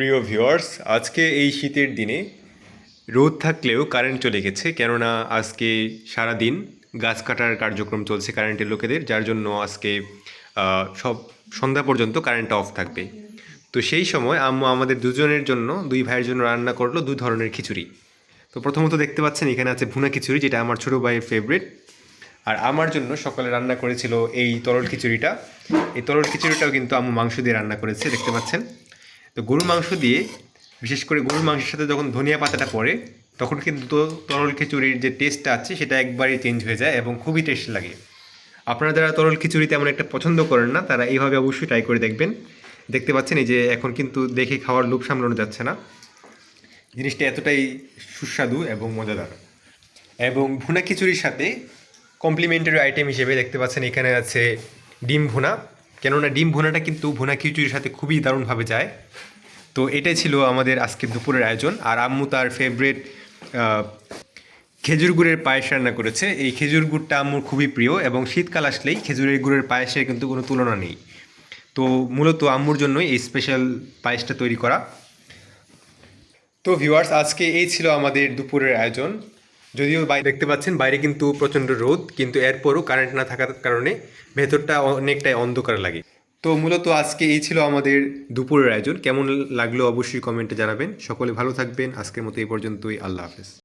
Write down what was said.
প্রিয় ভিউয়ার্স, আজকে এই শীতের দিনে রোদ থাকলেও কারেন্ট চলে গেছে, কেননা আজকে সারা দিন গাছ কাটার কার্যক্রম চলছে কারেন্টের লোকেদের, যার জন্য আজকে সব সন্ধ্যা পর্যন্ত কারেন্টটা অফ থাকবে। তো সেই সময় আম্মু আমাদের দুজনের জন্য, দুই ভাইয়ের জন্য রান্না করল দুই ধরনের খিচুড়ি। তো প্রথমত দেখতে পাচ্ছেন এখানে আছে ভুনা খিচুড়ি, যেটা আমার ছোটো ভাইয়ের ফেভারিট আর আমার জন্য সকালে রান্না করেছিল এই তরল খিচুড়িটা। এই তরল খিচুড়িটাও কিন্তু আম্মু মাংস দিয়ে রান্না করেছে, দেখতে পাচ্ছেন। তো গরুর মাংস দিয়ে, বিশেষ করে গরুর মাংসের সাথে যখন ধনিয়া পাতাটা পড়ে, তখন কিন্তু তরল খিচুড়ির যে টেস্টটা আছে, সেটা একবারই চেঞ্জ হয়ে যায় এবং খুবই টেস্ট লাগে। আপনারা যারা তরল খিচুড়ি তেমন একটা পছন্দ করেন না, তারা এইভাবে অবশ্যই ট্রাই করে দেখবেন। দেখতে পাচ্ছেন এই যে এখন কিন্তু দেখে খাওয়ার লোভ সামলানো যাচ্ছে না। জিনিসটা এতটাই সুস্বাদু এবং মজাদার। এবং ভুনা খিচুড়ির সাথে কমপ্লিমেন্টারি আইটেম হিসেবে দেখতে পাচ্ছেন এখানে আছে ডিম ভুনা। কেননা ডিম ভুনাটা কিন্তু ভুনা খিচুড়ির সাথে খুবই দারুণভাবে যায়। তো এটাই ছিল আমাদের আজকে দুপুরের আয়োজন। আর আম্মু তার ফেভারেট খেজুর গুড়ের পায়েস রান্না করেছে। এই খেজুর গুড়টা আম্মুর খুবই প্রিয় এবং শীতকাল আসলেই খেজুরের গুড়ের পায়েসের কিন্তু কোনো তুলনা নেই। তো মূলত আম্মুর জন্যই এই স্পেশাল পায়েসটা তৈরি করা। তো ভিউয়ার্স আজকে এই ছিল আমাদের দুপুরের আয়োজন। যদিও দেখতে পাচ্ছেন, বাইরে কিন্তু প্রচণ্ড রোদ, কিন্তু এরপরও কারেন্ট না থাকার কারণে ভেতরটা অনেকটাই অন্ধকার লাগে। তো মূলত আজকে এই ছিল আমাদের দুপুরের আয়োজন। কেমন লাগল অবশ্যই কমেন্টে জানাবেন। সকলে ভালো থাকবেন। আজকের মতো এই পর্যন্তই। আল্লাহ হাফেজ।